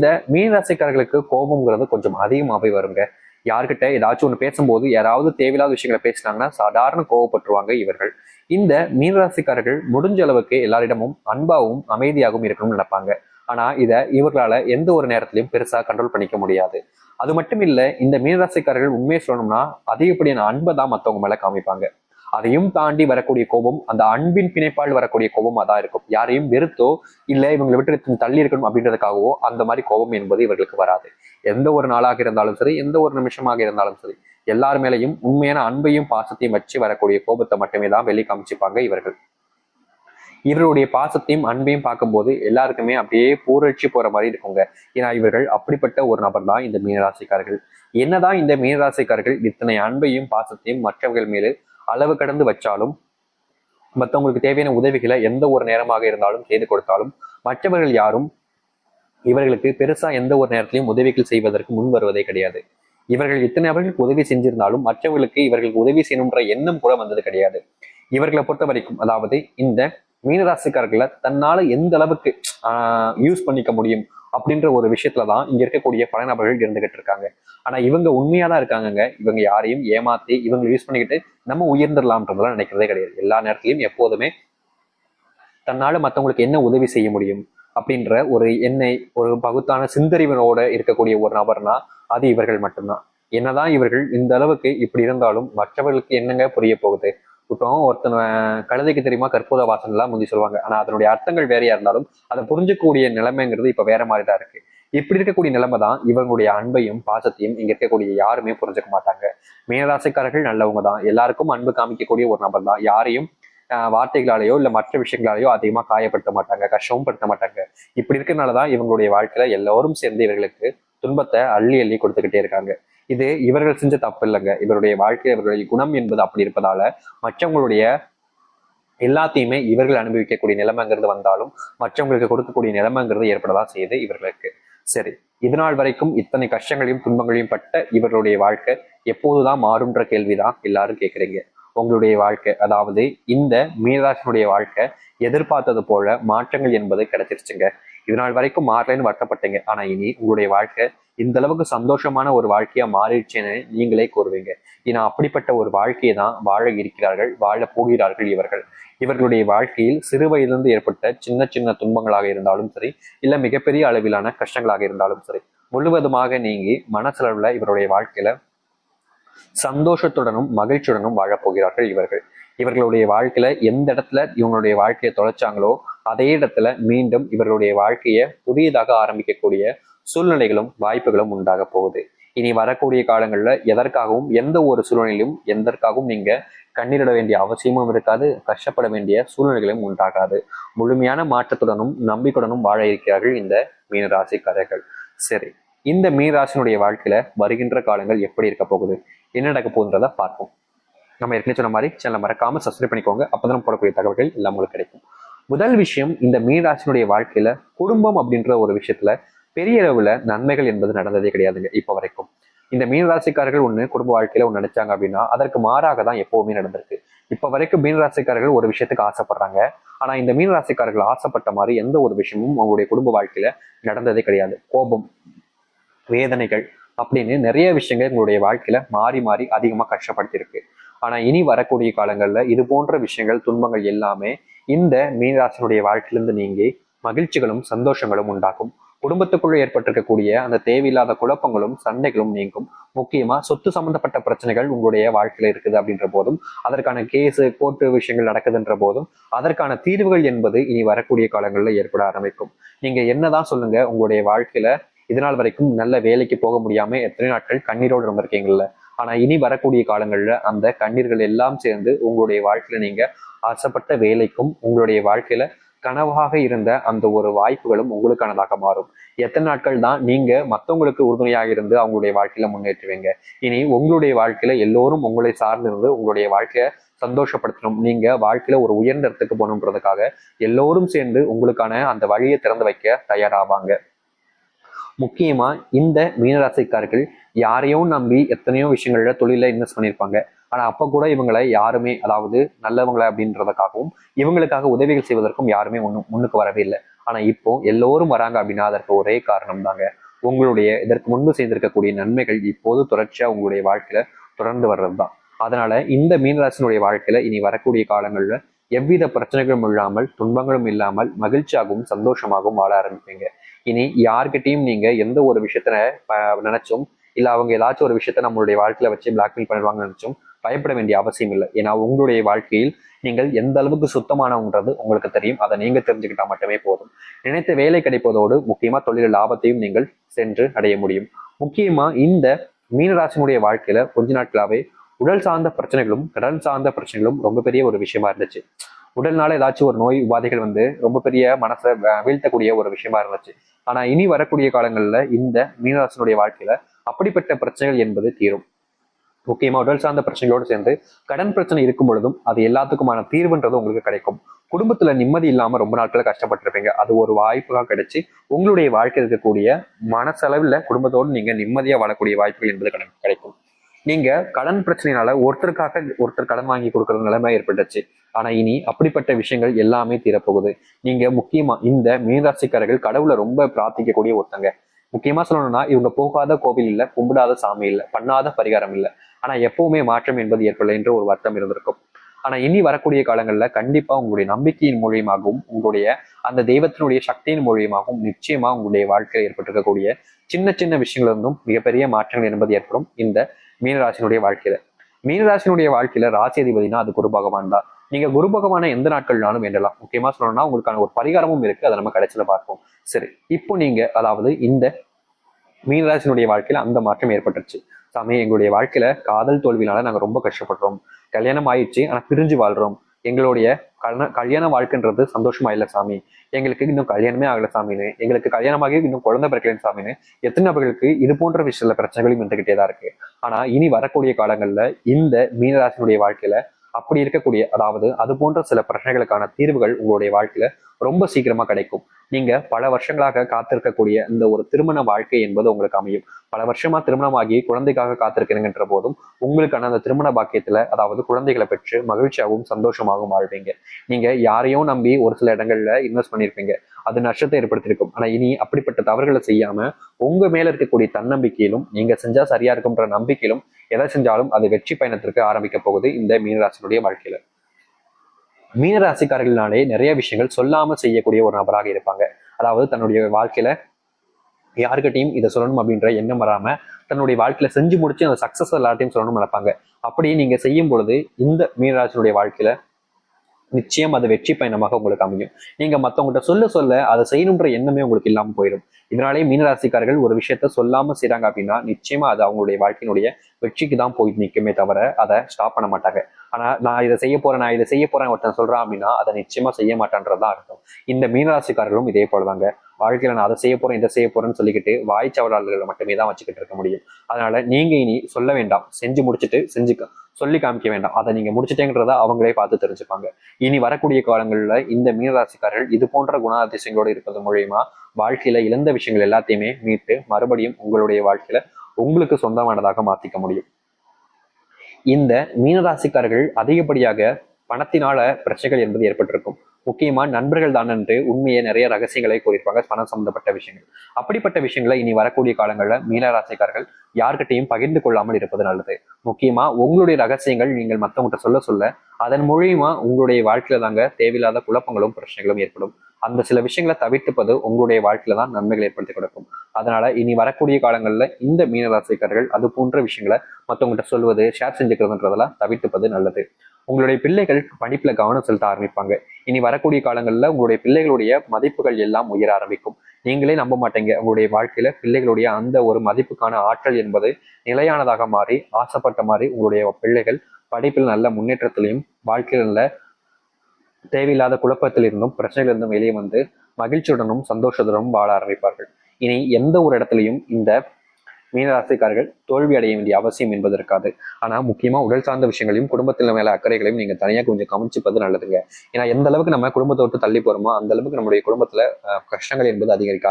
இந்த மீன் மீனராசிக்காரர்களுக்கு கோபம்ங்கிறது கொஞ்சம் அதிகமாகவே வருங்க. யார்கிட்ட ஏதாச்சும் ஒன்று பேசும்போது யாராவது தேவையில்லாத விஷயங்களை பேசினாங்கன்னா சாதாரண கோவப்பட்டுருவாங்க இவர்கள். இந்த மீனராசிக்காரர்கள் முடிஞ்ச அளவுக்கு எல்லாரிடமும் அன்பாகவும் அமைதியாகவும் இருக்கணும்னு நினைப்பாங்க. ஆனா இதை இவர்களால எந்த ஒரு நேரத்திலையும் பெருசா கண்ட்ரோல் பண்ணிக்க முடியாது. அது மட்டும் இல்ல இந்த மீனராசிக்காரர்கள் உண்மையை சொல்லணும்னா அதிகப்படியான அன்பை தான் மத்தவங்க மேல காமிப்பாங்க. அதையும் தாண்டி வரக்கூடிய கோபம் அந்த அன்பின் பிணைப்பால் வரக்கூடிய கோபம் அதான் இருக்கும். யாரையும் வெறுத்தோ இல்லை இவங்களை விட்டு தள்ளி இருக்கணும் அப்படின்றதுக்காகவோ அந்த மாதிரி கோபம் என்பது இவர்களுக்கு வராது. எந்த ஒரு நாளாக இருந்தாலும் சரி எந்த ஒரு நிமிஷமாக இருந்தாலும் சரி எல்லார் மேலையும் உண்மையான அன்பையும் பாசத்தையும் வச்சு வரக்கூடிய கோபத்தை மட்டுமே தான் வெளி காமிச்சுப்பாங்க இவர்கள். இவருடைய பாசத்தையும் அன்பையும் பார்க்கும்போது எல்லாருக்குமே அப்படியே பூரட்சி போற மாதிரி இருக்குங்க. ஏன்னா இவர்கள் அப்படிப்பட்ட ஒரு நபர் தான் இந்த மீனராசிக்காரர்கள். என்னதான் இந்த மீனராசிக்காரர்கள் இத்தனை அன்பையும் பாசத்தையும் மற்றவர்கள் மேலே அளவு கடந்து வச்சாலும் மற்றவங்களுக்கு தேவையான உதவிகளை எந்த ஒரு நேரமாக இருந்தாலும் செய்து கொடுத்தாலும் மற்றவர்கள் யாரும் இவர்களுக்கு பெருசா எந்த ஒரு நேரத்திலையும் உதவிகள் செய்வதற்கு முன் வருவதே கிடையாது. இவர்கள் இத்தனை அவர்களுக்கு உதவி செஞ்சிருந்தாலும் மற்றவர்களுக்கு இவர்களுக்கு உதவி செய்யணுன்ற எண்ணம் கூட வந்தது கிடையாது. இவர்களை பொறுத்த வரைக்கும் அதாவது இந்த மீனராசிக்காரர்களை தன்னால எந்த அளவுக்கு யூஸ் பண்ணிக்க முடியும் அப்படின்ற ஒரு விஷயத்துல தான் இங்க இருக்கக்கூடிய பல நபர்கள் இருந்துகிட்டு இருக்காங்க. ஆனா இவங்க உண்மையா தான் இருக்காங்கங்க. இவங்க யாரையும் ஏமாத்தி இவங்க யூஸ் பண்ணிக்கிட்டு நம்ம உயர்ந்துடலாம்ன்றதெல்லாம் நினைக்கிறதே கிடையாது. எல்லா நேரத்திலையும் எப்போதுமே தன்னால மத்தவங்களுக்கு என்ன உதவி செய்ய முடியும் அப்படின்ற ஒரு எண்ணெய் ஒரு பகுத்தான சிந்தறிவனோட இருக்கக்கூடிய ஒரு நபர்னா அது இவர்கள் மட்டும்தான். என்னதான் இவர்கள் இந்த அளவுக்கு இப்படி இருந்தாலும் மற்றவர்களுக்கு என்னங்க புரிய போகுது? இப்போ ஒருத்தன் கழுதைக்கு தெரியுமா கற்பூர வாசன் முந்தி சொல்லுவாங்க. ஆனா அதனுடைய அர்த்தங்கள் வேறையா இருந்தாலும் அதை புரிஞ்சக்கூடிய நிலைமைங்கிறது இப்ப வேற மாதிரி தான் இருக்கு. இப்படி இருக்கக்கூடிய நிலைமை தான் இவங்களுடைய அன்பையும் பாசத்தையும் இங்க இருக்கக்கூடிய யாருமே புரிஞ்சுக்க மாட்டாங்க. மேலாசைக்காரர்கள் நல்லவங்க தான். எல்லாருக்கும் அன்பு காமிக்கக்கூடிய ஒரு நபர் தான். யாரையும் வார்த்தைகளாலேயோ இல்ல மற்ற விஷயங்களாலேயோ அதிகமா காயப்படுத்த மாட்டாங்க கஷ்டமும் படுத்த மாட்டாங்க. இப்படி இருக்கிறனாலதான் இவங்களுடைய வாழ்க்கையில எல்லோரும் சேர்ந்து இவர்களுக்கு துன்பத்தை அள்ளி அள்ளி கொடுத்துக்கிட்டே இருக்காங்க. இது இவர்கள் செஞ்ச தப்பு இல்லைங்க இவருடைய வாழ்க்கை இவர்களுடைய குணம் என்பது அப்படி இருப்பதால மற்றவங்களுடைய எல்லாத்தையுமே இவர்கள் அனுபவிக்கக்கூடிய நிலைமைங்கிறது வந்தாலும் மற்றவங்களுக்கு கொடுக்கக்கூடிய நிலைமைங்கிறது ஏற்படதான் செய்யுது இவர்களுக்கு. சரி இதனால் நாள் வரைக்கும் இத்தனை கஷ்டங்களையும் துன்பங்களையும் பட்ட இவர்களுடைய வாழ்க்கை எப்போதுதான் மாறும்ன்ற கேள்விதான் எல்லாரும் கேட்குறீங்க. உங்களுடைய வாழ்க்கை அதாவது இந்த மீனராசனுடைய வாழ்க்கை எதிர்பார்த்தது போல மாற்றங்கள் என்பது கிடைச்சிருச்சுங்க. இதனால் வரைக்கும் மாறலைன்னு வருத்தப்பட்டீங்க. ஆனா இனி உங்களுடைய வாழ்க்கை இந்த அளவுக்கு சந்தோஷமான ஒரு வாழ்க்கையா மாறிடுச்சுன்னு நீங்களே கூறுவீங்க. ஏன்னா அப்படிப்பட்ட ஒரு வாழ்க்கையை தான் வாழ இருக்கிறார்கள் வாழ போகிறார்கள் இவர்கள். இவர்களுடைய வாழ்க்கையில் சிறு வயதிலிருந்து ஏற்பட்ட சின்ன சின்ன துன்பங்களாக இருந்தாலும் சரி இல்ல மிகப்பெரிய அளவிலான கஷ்டங்களாக இருந்தாலும் சரி முழுவதுமாக நீங்கி மனசளவுல இவருடைய வாழ்க்கையில சந்தோஷத்துடனும் மகிழ்ச்சியுடனும் வாழப்போகிறார்கள் இவர்கள். இவர்களுடைய வாழ்க்கையில எந்த இடத்துல இவங்களுடைய வாழ்க்கையை தொலைச்சாங்களோ அதே இடத்துல மீண்டும் இவர்களுடைய வாழ்க்கையை புதியதாக ஆரம்பிக்கக்கூடிய சூழ்நிலைகளும் வாய்ப்புகளும் உண்டாக போகுது. இனி வரக்கூடிய காலங்களில் எதற்காகவும் எந்த ஒரு சூழ்நிலையிலும் எதற்காகவும் நீங்க கண்ணீரிட வேண்டிய அவசியமும் இருக்காது கஷ்டப்பட வேண்டிய சூழ்நிலைகளும் உண்டாகாது. முழுமையான மாற்றத்துடனும் நம்பிக்கையுடனும் வாழ இருக்கிறார்கள் இந்த மீனராசிக்காரர்கள். சரி இந்த மீனராசினுடைய வாழ்க்கையில வருகின்ற காலங்கள் எப்படி இருக்க போகுது? என்ன நடக்க போகுதுன்றத பார்ப்போம். நம்ம ஏற்கனவே சொன்ன மாதிரி சேனலை மறக்காம சப்ஸ்கிரைப் பண்ணிக்கோங்க. அப்பதான் போடக்கூடிய தகவல்கள் எல்லாம் உங்களுக்கு கிடைக்கும். முதல் விஷயம் இந்த மீனராசினுடைய வாழ்க்கையில குடும்பம் அப்படின்ற ஒரு விஷயத்துல பெரிய அளவுல நன்மைகள் என்பது நடந்ததே கிடையாதுங்க இப்போ வரைக்கும். இந்த மீனராசிக்காரர்கள் ஒண்ணு குடும்ப வாழ்க்கையில ஒன்று நினைச்சாங்க அப்படின்னா அதற்கு மாறாக தான் எப்பவுமே நடந்திருக்கு. இப்ப வரைக்கும் மீனராசிக்காரர்கள் ஒரு விஷயத்துக்கு ஆசைப்படுறாங்க. ஆனா இந்த மீனராசிக்காரர்கள் ஆசைப்பட்ட மாதிரி எந்த ஒரு விஷயமும் அவங்களுடைய குடும்ப வாழ்க்கையில நடந்ததே கிடையாது. கோபம் வேதனைகள் அப்படின்னு நிறைய விஷயங்கள் எங்களுடைய வாழ்க்கையில மாறி மாறி அதிகமா கஷ்டப்படுத்தியிருக்கு. ஆனா இனி வரக்கூடிய காலங்கள்ல இது போன்ற விஷயங்கள் துன்பங்கள் எல்லாமே இந்த மீனராசினுடைய வாழ்க்கையிலிருந்து நீங்கி மகிழ்ச்சிகளும் சந்தோஷங்களும் உண்டாகும். குடும்பத்துக்குள்ள ஏற்பட்டிருக்கக்கூடிய அந்த தேவையில்லாத குழப்பங்களும் சண்டைகளும் நீங்கும். முக்கியமா சொத்து சம்பந்தப்பட்ட பிரச்சனைகள் உங்களுடைய வாழ்க்கையில இருக்குது அப்படின்ற போதும் அதற்கான கேஸு கோர்ட்டு விஷயங்கள் நடக்குதுன்ற போதும் அதற்கான தீர்வுகள் என்பது இனி வரக்கூடிய காலங்களில் ஏற்பட ஆரம்பிக்கும். நீங்க என்னதான் சொல்லுங்க உங்களுடைய வாழ்க்கையில இதனால் வரைக்கும் நல்ல வேலைக்கு போக முடியாம எத்தனை நாட்கள் கண்ணீரோடு இருந்திருக்கீங்கல்ல. ஆனா இனி வரக்கூடிய காலங்கள்ல அந்த கண்ணீர்கள் எல்லாம் சேர்ந்து உங்களுடைய வாழ்க்கையில நீங்க ஆசைப்பட்ட வேலைக்கும் உங்களுடைய வாழ்க்கையில கனவாக இருந்த அந்த ஒரு வாய்ப்புகளும் உங்களுக்கானதாக மாறும். எத்தனை நாட்கள் தான் நீங்க மற்றவங்களுக்கு உறுதுணையாக இருந்து அவங்களுடைய வாழ்க்கையில முன்னேற்றுவீங்க. இனி உங்களுடைய வாழ்க்கையில எல்லோரும் உங்களை சார்ந்திருந்து உங்களுடைய வாழ்க்கைய சந்தோஷப்படுத்தணும். நீங்க வாழ்க்கையில ஒரு உயர்ந்த இடத்துக்கு போகணுன்றதுக்காக எல்லோரும் சேர்ந்து உங்களுக்கான அந்த வழியை திறந்து வைக்க தயாராவாங்க. முக்கியமா இந்த மீனராசிக்காரர்கள் யாரையும் நம்பி எத்தனையோ விஷயங்கள்ல தொழில இன்வெஸ்ட் பண்ணியிருப்பாங்க. ஆனா அப்ப கூட இவங்களை யாருமே அதாவது நல்லவங்களை அப்படின்றதுக்காகவும் இவங்களுக்காக உதவிகள் செய்வதற்கும் யாருமே ஒண்ணு முன்னுக்கு வரவே இல்லை. ஆனா இப்போ எல்லோரும் வராங்க அப்படின்னா அதற்கு ஒரே காரணம் தாங்க. உங்களுடைய இதற்கு முன்பு செய்திருக்கக்கூடிய நன்மைகள் இப்போது தொடர்ச்சியா உங்களுடைய வாழ்க்கையில தொடர்ந்து வர்றது தான் அதனால இந்த மீனராசினுடைய வாழ்க்கையில இனி வரக்கூடிய காலங்கள்ல எவ்வித பிரச்சனைகளும் இல்லாமல் துன்பங்களும் இல்லாமல் மகிழ்ச்சியாகவும் சந்தோஷமாகவும் வாழ ஆரம்பிப்பீங்க. இனி யார்கிட்டையும் நீங்க எந்த ஒரு விஷயத்த நினைச்சும் இல்ல அவங்க ஏதாச்சும் ஒரு விஷயத்த நம்மளுடைய வாழ்க்கையில வச்சு பிளாக்மெயில் பண்ணிடுவாங்கன்னு நினைச்சும் பயப்பட வேண்டிய அவசியம் இல்லை. ஏன்னா உங்களுடைய வாழ்க்கையில் நீங்கள் எந்த அளவுக்கு சுத்தமானவங்கிறது உங்களுக்கு தெரியும். அதை நீங்க தெரிஞ்சுக்கிட்டா மட்டுமே போதும். நினைத்த வேலை கிடைப்பதோடு முக்கியமா தொழில் லாபத்தையும் நீங்கள் சென்று அடைய முடியும். முக்கியமா இந்த மீனராசினுடைய வாழ்க்கையில கொஞ்ச நாட்களாவே உடல் சார்ந்த பிரச்சனைகளும் கடல் சார்ந்த பிரச்சனைகளும் ரொம்ப பெரிய ஒரு விஷயமா இருந்துச்சு. உடல்னால ஏதாச்சும் ஒரு நோய் உபாதைகள் வந்து ரொம்ப பெரிய மனசை வீழ்த்தக்கூடிய ஒரு விஷயமா இருந்துச்சு. ஆனா இனி வரக்கூடிய காலங்கள்ல இந்த மீனராசினுடைய வாழ்க்கையில அப்படிப்பட்ட பிரச்சனைகள் என்பது தீரும். முக்கியமா உடல் சார்ந்த பிரச்சனைகளோடு சேர்ந்து கடன் பிரச்சனை இருக்கும் பொழுதும் அது எல்லாத்துக்குமான தீர்வுன்றது உங்களுக்கு கிடைக்கும். குடும்பத்துல நிம்மதி இல்லாம ரொம்ப நாட்கள் கஷ்டப்பட்டிருப்பீங்க. அது ஒரு வாய்ப்பாக கிடைச்சு உங்களுடைய வாழ்க்கையில் இருக்கக்கூடிய மனசளவில் குடும்பத்தோடு நீங்க நிம்மதியா வாழக்கூடிய வாய்ப்புகள் என்பது கிடைக்கும். நீங்க கடன் பிரச்சனையினால ஒருத்தருக்காக ஒருத்தர் கடன் வாங்கி கொடுக்குற நிலைமை ஏற்பட்டுச்சு ஆனா இனி அப்படிப்பட்ட விஷயங்கள் எல்லாமே தீரப்போகுது. நீங்க முக்கியமா இந்த மீனராசிக்காரர்கள் கடவுளை ரொம்ப பிரார்த்திக்கக்கூடிய ஒருத்தங்க. முக்கியமா சொல்லணும்னா இவங்க போகாத கோவில் இல்ல கும்பிடாத சாமி இல்ல பண்ணாத பரிகாரம் இல்ல. ஆனா எப்பவுமே மாற்றம் என்பது ஏற்படலை என்ற ஒரு வருத்தம் இருந்திருக்கும். ஆனா இனி வரக்கூடிய காலங்கள்ல கண்டிப்பா உங்களுடைய நம்பிக்கையின் மூலியமாகவும் உங்களுடைய அந்த தெய்வத்தினுடைய சக்தியின் மூலியமாகவும் நிச்சயமா உங்களுடைய வாழ்க்கையில் ஏற்பட்டிருக்கக்கூடிய சின்ன சின்ன விஷயங்கள் இருந்தும் மிகப்பெரிய மாற்றங்கள் என்பது ஏற்படும் இந்த மீனராசினுடைய வாழ்க்கையில. மீனராசினுடைய வாழ்க்கையில ராசி அதிபதினா அது குரு பகவான் தான். நீங்க குரு பகவானை எந்த நாட்கள்னாலும் வேண்டலாம். முக்கியமா சொல்லணும்னா உங்களுக்கான ஒரு பரிகாரமும் இருக்கு. அதை நம்ம கடைசியில பார்ப்போம். சரி இப்போ நீங்க அதாவது இந்த மீனராசினுடைய வாழ்க்கையில அந்த மாற்றம் ஏற்பட்டுருச்சு. சாமி எங்களுடைய வாழ்க்கையில காதல் தோல்வினால நாங்க ரொம்ப கஷ்டப்படுறோம். கல்யாணம் ஆயிடுச்சு ஆனா பிரிஞ்சு வாழ்றோம். எங்களுடைய கல்யாண கல்யாண வாழ்க்கைன்றது சந்தோஷமா இல்ல சாமி. எங்களுக்கு இன்னும் கல்யாணமே ஆகல சாமின்னு எங்களுக்கு கல்யாணமாகி இன்னும் குழந்தை பிறக்கலன்னு சாமின்னு எத்தனை நபர்களுக்கு இது போன்ற விஷயத்துல பிரச்சனைகளும் இருந்துகிட்டே தான் இருக்கு. ஆனா இனி வரக்கூடிய காலங்கள்ல இந்த மீனராசினுடைய வாழ்க்கையில அப்படி இருக்கக்கூடிய அதாவது அது போன்ற சில பிரச்சனைகளுக்கான தீர்வுகள் உங்களுடைய வாழ்க்கையில ரொம்ப சீக்கிரமா கிடைக்கும். நீங்க பல வருஷங்களாக காத்திருக்கக்கூடிய இந்த ஒரு திருமண வாழ்க்கை என்பது உங்களுக்கு அமையும். பல வருஷமா திருமணமாகி குழந்தைக்காக காத்திருக்கிறீங்கன்ற போதும் உங்களுக்கான அந்த திருமண பாக்கியத்துல அதாவது குழந்தைகளை பெற்று மகிழ்ச்சியாகவும் சந்தோஷமாகவும் வாழ்வீங்க. நீங்க யாரையும் நம்பி ஒரு சில இடங்கள்ல இன்வெஸ்ட் பண்ணியிருப்பீங்க அது நஷ்டத்தை ஏற்படுத்தியிருக்கும். ஆனா இனி அப்படிப்பட்ட தவறுகளை செய்யாம உங்க மேல இருக்கக்கூடிய தன்னம்பிக்கையிலும் நீங்க செஞ்சா சரியா இருக்கும்ன்ற நம்பிக்கையிலும் எதை செஞ்சாலும் அது வெற்றி பயணத்திற்கு ஆரம்பிக்க போகுது இந்த மீனராசினுடைய வாழ்க்கையில. மீனராசிக்காரர்களாலே நிறைய விஷயங்கள் சொல்லாம செய்யக்கூடிய ஒரு நபராக இருப்பாங்க. அதாவது தன்னுடைய வாழ்க்கையில யாருக்கிட்டையும் இதை சொல்லணும் அப்படின்ற எண்ணம் வராம தன்னுடைய வாழ்க்கையில செஞ்சு முடிச்சு அந்த சக்சஸ் எல்லாத்தையும் சொல்லணும்னு நினைப்பாங்க. அப்படி நீங்க செய்யும் பொழுது இந்த மீனராசினுடைய வாழ்க்கையில நிச்சயம் அது வெற்றி பயணமாக உங்களுக்கு அமையும். நீங்க மத்தவங்ககிட்ட சொல்ல சொல்ல அதை செய்யணுன்ற எண்ணமே உங்களுக்கு இல்லாமல் போயிடும். இதனாலே மீனராசிக்காரர்கள் ஒரு விஷயத்த சொல்லாம செய்றாங்க அப்படின்னா நிச்சயமா அது அவங்களுடைய வாழ்க்கையினுடைய வெற்றிக்கு தான் போய் நிற்குமே தவிர அதை ஸ்டாப் பண்ண மாட்டாங்க. ஆனா நான் இதை செய்ய போறேன் நான் இதை செய்ய போறேன் ஒருத்தன் சொல்றான் அப்படின்னா அதை நிச்சயமா செய்ய மாட்டான்றதுதான் அர்த்தம். இந்த மீனராசிக்காரர்களும் இதே போலதாங்க. வாழ்க்கையில நான் அதை செய்ய போறேன் இதை செய்ய போறேன்னு சொல்லிக்கிட்டு வாய்ச்சவடாளர்களை மட்டுமே தான் வச்சுக்கிட்டு இருக்க முடியும். அதனால நீங்க இனி சொல்ல வேண்டாம். செஞ்சு முடிச்சுட்டு செஞ்சு சொல்லி காமிக்க வேண்டாம். அதை நீங்க முடிச்சிட்டேங்கிறத அவங்களே பார்த்து தெரிஞ்சுப்பாங்க. இனி வரக்கூடிய காலங்கள்ல இந்த மீனராசிக்காரர்கள் இது போன்ற குணாதிசயங்களோடு இருப்பது மூலியமா வாழ்க்கையில இழந்த விஷயங்கள் எல்லாத்தையுமே மீட்டு மறுபடியும் உங்களுடைய வாழ்க்கையில உங்களுக்கு சொந்தமானதாக மாத்திக்க முடியும். இந்த மீனராசிக்காரர்கள் அதிகப்படியாக பணத்தினால பிரச்சனைகள் என்பது ஏற்பட்டிருக்கும். முக்கியமா நண்பர்கள் தான் என்று உண்மையை நிறைய ரகசியங்களை கூறியிருப்பாங்க பணம் சம்பந்தப்பட்ட விஷயங்கள். அப்படிப்பட்ட விஷயங்களை இனி வரக்கூடிய காலங்களில் மீனராசிக்காரர்கள் யார்கிட்டையும் பகிர்ந்து கொள்ளாமல் இருப்பது நல்லது. முக்கியமா உங்களுடைய ரகசியங்கள் நீங்கள் மத்தவங்ககிட்ட சொல்ல சொல்ல அதன் மூலியமா உங்களுடைய வாழ்க்கையில தாங்க தேவையில்லாத குழப்பங்களும் பிரச்சனைகளும் ஏற்படும். அந்த சில விஷயங்களை தவிர்த்துப்பது உங்களுடைய வாழ்க்கையில தான் நன்மைகள் ஏற்படுத்தி கொடுக்கும். அதனால இனி வரக்கூடிய காலங்கள்ல இந்த மீனராசிக்காரர்கள் அது போன்ற விஷயங்களை மற்றவங்ககிட்ட சொல்வது ஷேர் செஞ்சுக்கிறதுன்றதெல்லாம் தவிர்த்துப்பது நல்லது. உங்களுடைய பிள்ளைகள் படிப்புல கவனம் செலுத்த ஆரம்பிப்பாங்க. இனி வரக்கூடிய காலங்கள்ல உங்களுடைய பிள்ளைகளுடைய மதிப்புகள் எல்லாம் உயர ஆரம்பிக்கும். நீங்களே நம்ப மாட்டீங்க. உங்களுடைய வாழ்க்கையில பிள்ளைகளுடைய அந்த ஒரு மதிப்புக்கான ஆற்றல் என்பது நிலையானதாக மாறி ஆசைப்பட்ட மாதிரி உங்களுடைய பிள்ளைகள் படிப்பில் நல்ல முன்னேற்றத்திலையும் வாழ்க்கையில் நல்ல தேவையில்லாத குழப்பத்திலிருந்தும் பிரச்சனையிலிருந்தும் வெளியே வந்து மகிழ்ச்சியுடனும் சந்தோஷத்துடனும் வாழ ஆரம்பிப்பார்கள். இனி எந்த ஒரு இடத்துலையும் இந்த மீனராசிக்காரர்கள் தோல்வி அடைய வேண்டிய அவசியம் என்பது இருக்காது ஆனா முக்கியமா உடல் சார்ந்த விஷயங்களையும் குடும்பத்தில் மேல அக்கறைகளையும் நீங்க தனியா கொஞ்சம் கவனிச்சுப்பது நல்லதுங்க. ஏன்னா எந்த அளவுக்கு நம்ம குடும்பத்தை விட்டு தள்ளி போகிறோமோ அந்த அளவுக்கு நம்முடைய குடும்பத்துல கஷ்டங்கள் என்பது அதிகரிக்க